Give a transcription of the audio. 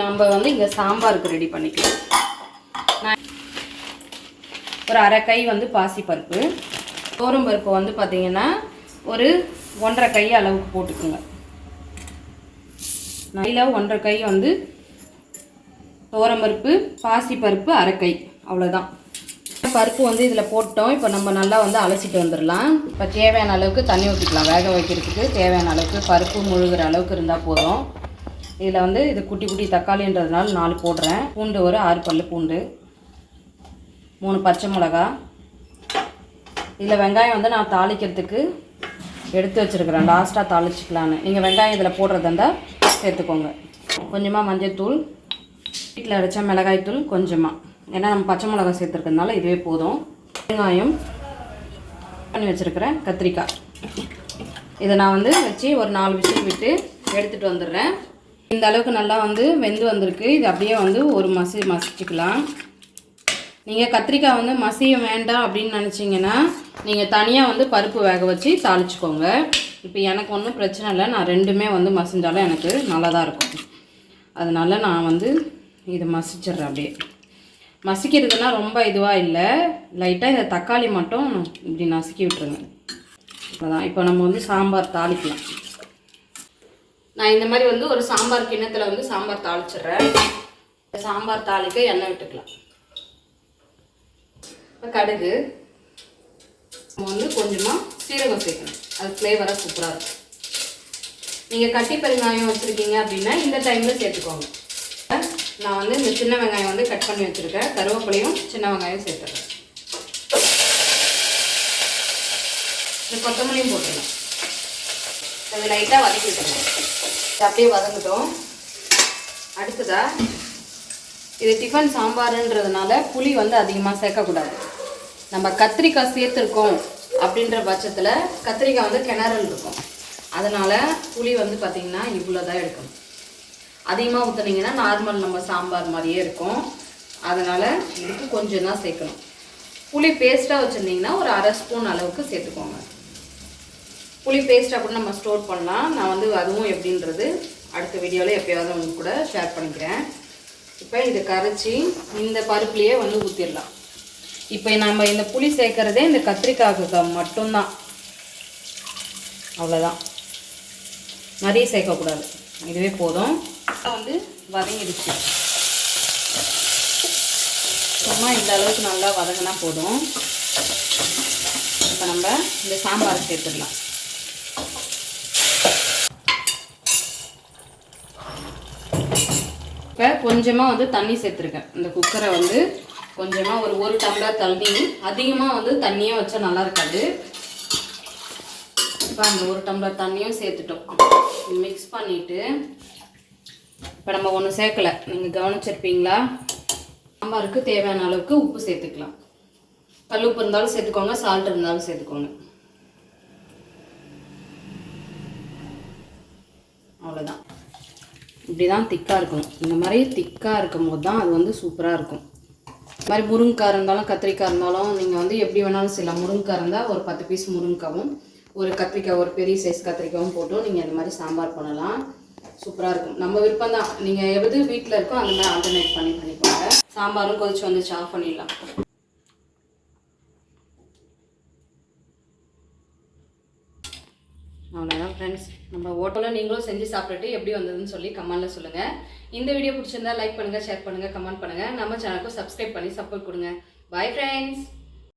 நம்ம வந்து இங்கே சாம்பாருக்கு ரெடி பண்ணிக்கலாம். நான் ஒரு அரை கை வந்து பாசிப்பருப்பு தோரம் பருப்பு வந்து பார்த்தீங்கன்னா ஒரு ஒன்றரை கை அளவுக்கு போட்டுக்குங்க. நல்ல ஒன்றரை கை வந்து துவரம்பருப்பு பாசிப்பருப்பு அரை கை அவ்வளோதான் பருப்பு வந்து இதில் போட்டோம். இப்போ நம்ம நல்லா வந்து அலசிட்டு வந்துடலாம். இப்போ தேவையான அளவுக்கு தண்ணி ஊற்றிக்கலாம் வேக வைக்கிறதுக்கு தேவையான அளவுக்கு பருப்பு முழுகிற அளவுக்கு இருந்தால் போதும். இதில் வந்து இது குட்டி குட்டி தக்காளின்றதுனால நாலு போடுறேன். பூண்டு ஒரு ஆறு பல்லு பூண்டு. மூணு பச்சை மிளகா. இதில் வெங்காயம் வந்து நான் தாளிக்கிறதுக்கு எடுத்து வச்சுருக்கிறேன். லாஸ்ட்டாக தாளிச்சிக்கலான்னு. நீங்கள் வெங்காயம் இதில் போடுறதா இருந்தால் சேர்த்துக்கோங்க. கொஞ்சமாக மஞ்சள்தூள் வீட்டில் அரைச்ச மிளகாய்த்தூள் கொஞ்சமாக ஏன்னா நம்ம பச்சை மிளகாய் சேர்த்துருக்கிறதுனால இதுவே போதும். வெங்காயம் பண்ணி வச்சுருக்கிறேன். கத்திரிக்காய். இதை நான் வந்து வச்சு ஒரு நாலு விசில் விட்டு எடுத்துகிட்டு வந்துடுறேன். இந்த அளவுக்கு நல்லா வந்து வெந்து வந்திருக்கு. இது அப்படியே வந்து ஒரு மசி மசிச்சுக்கலாம். நீங்கள் கத்திரிக்காய் வந்து மசிய வேண்டாம் அப்படின்னு நினச்சிங்கன்னா நீங்கள் தனியாக வந்து பருப்பு வேக வச்சு தாளிச்சுக்கோங்க. இப்போ எனக்கு ஒன்றும் பிரச்சனை இல்லை. நான் ரெண்டுமே வந்து மசிஞ்சாலும் எனக்கு நல்லா தான் இருக்கும். அதனால நான் வந்து இதை மசிச்சிட்றேன் அப்படியே. மசிக்கிறதுனா ரொம்ப இதுவாக இல்லை. லைட்டாக இந்த தக்காளி மட்டும் இப்படி நசுக்கி விட்டுருங்க. அதான் இப்போ நம்ம வந்து சாம்பார் தாளிக்கலாம். நான் இந்த மாதிரி வந்து ஒரு சாம்பார் கிண்ணத்தில் வந்து சாம்பார் தாளிச்சிடுறேன். சாம்பார் தாளிக்க எண்ணெய் விட்டுக்கலாம். இப்போ கடுகு நம்ம வந்து கொஞ்சமாக சீரகம் சேர்க்கணும். அது ஃப்ளேவராக சூப்பராக இருக்கும். நீங்கள் கட்டி பெருங்காயம் வச்சுருக்கீங்க அப்படின்னா இந்த டைமில் சேர்த்துக்கோங்க. நான் வந்து இந்த சின்ன வெங்காயம் வந்து கட் பண்ணி வச்சுருக்கேன். கருவேப்பிலையும் சின்ன வெங்காயம் சேர்த்துறேன் இந்த கொத்தமல்லியும் போட்டுடலாம் அது லைட்டாக வதக்கி விட்டுருங்க அப்படியே வதங்கட்டும். அடுத்ததா இது டிஃபன் சாம்பாருன்றதுனால புளி வந்து அதிகமாக சேர்க்கக்கூடாது. நம்ம கத்திரிக்காய் சேர்த்துருக்கோம் அப்படின்ற பட்சத்தில் கத்திரிக்காய் வந்து கிணறல் இருக்கும். அதனால் புளி வந்து பார்த்திங்கன்னா இவ்வளோ தான் எடுக்கணும். அதிகமாக ஊற்றுனீங்கன்னா நார்மல் நம்ம சாம்பார் மாதிரியே இருக்கும். அதனால் இதுக்கு கொஞ்சம் தான் சேர்க்கணும். புளி பேஸ்ட்டாக வச்சுருந்தீங்கன்னா ஒரு அரை ஸ்பூன் அளவுக்கு சேர்த்துக்கோங்க. புளி பேஸ்ட்டாக கூட நம்ம ஸ்டோர் பண்ணலாம். நான் வந்து அதுவும் எப்படின்றது அடுத்த வீடியோவில் எப்பயாவது உங்களுக்கு கூட ஷேர் பண்ணிக்கிறேன். இப்போ இதை கரைச்சி இந்த பருப்புலேயே வந்து ஊற்றிடலாம் இப்போ நம்ம இந்த புளி சேர்க்குறதே இந்த கத்திரிக்காய்க்கு மட்டும்தான். அவ்வளோதான் நிறைய சேர்க்கக்கூடாது. இதுவே போதும். வந்து வதங்கிடுச்சு. சும்மா இந்த அளவுக்கு நல்லா வதங்கினா போதும். இப்போ நம்ம இந்த சாம்பார் சேர்த்துடலாம். இப்போ கொஞ்சமாக வந்து தண்ணி சேர்த்துருக்கேன். இந்த குக்கரை வந்து கொஞ்சமாக ஒரு ஒரு டம்ளர் தண்ணி அதிகமாக வந்து தண்ணியாக வச்சா நல்லா இருக்காது. இப்போ அந்த ஒரு டம்ளர் தண்ணியும் சேர்த்துட்டோம். மிக்ஸ் பண்ணிவிட்டு இப்போ நம்ம ஒன்று சேர்க்கலை. நீங்கள் கவனிச்சிருப்பீங்களா? சாம்பாருக்கு தேவையான அளவுக்கு உப்பு சேர்த்துக்கலாம். கல் உப்பு இருந்தாலும் சேர்த்துக்கோங்க சால்ட் இருந்தாலும் சேர்த்துக்கோங்க. அவ்வளோதான் இப்படி தான் திக்காக இருக்கணும். இந்த மாதிரி திக்காக இருக்கும் போது தான் அது வந்து சூப்பராக இருக்கும். இந்த மாதிரி முருங்கைக்காய் இருந்தாலும் கத்திரிக்காய் இருந்தாலும் நீங்கள் வந்து எப்படி வேணாலும் செய்யலாம். முருங்கைக்காய் இருந்தால் ஒரு பத்து பீஸ் முருங்கைக்காவும் ஒரு கத்திரிக்காய் ஒரு பெரிய சைஸ் கத்திரிக்காயும் போட்டும் நீங்கள் இந்த மாதிரி சாம்பார் பண்ணலாம். சூப்பராக இருக்கும். நம்ம விருப்பம் தான். நீங்கள் எது வீட்டில் இருக்கோ அந்த மாதிரி ஆல்டர்னேட் பண்ணி பண்ணிக்கோங்க. சாம்பாரும் கொதிச்சு வந்துச்சு. ஆஃப் பண்ணிடலாம் அவ்வளோதான் ஃப்ரெண்ட்ஸ் நம்ம ஹோட்டலில் நீங்களும் செஞ்சு சாப்பிட்டுட்டு எப்படி வந்ததுன்னு சொல்லி கமெண்ட்டில் சொல்லுங்கள் இந்த வீடியோ பிடிச்சிருந்தா லைக் பண்ணுங்கள் ஷேர் பண்ணுங்கள் கமெண்ட் பண்ணுங்கள் நம்ம சேனலுக்கும் சப்ஸ்கிரைப் பண்ணி சப்போர்ட் கொடுங்க. Bye friends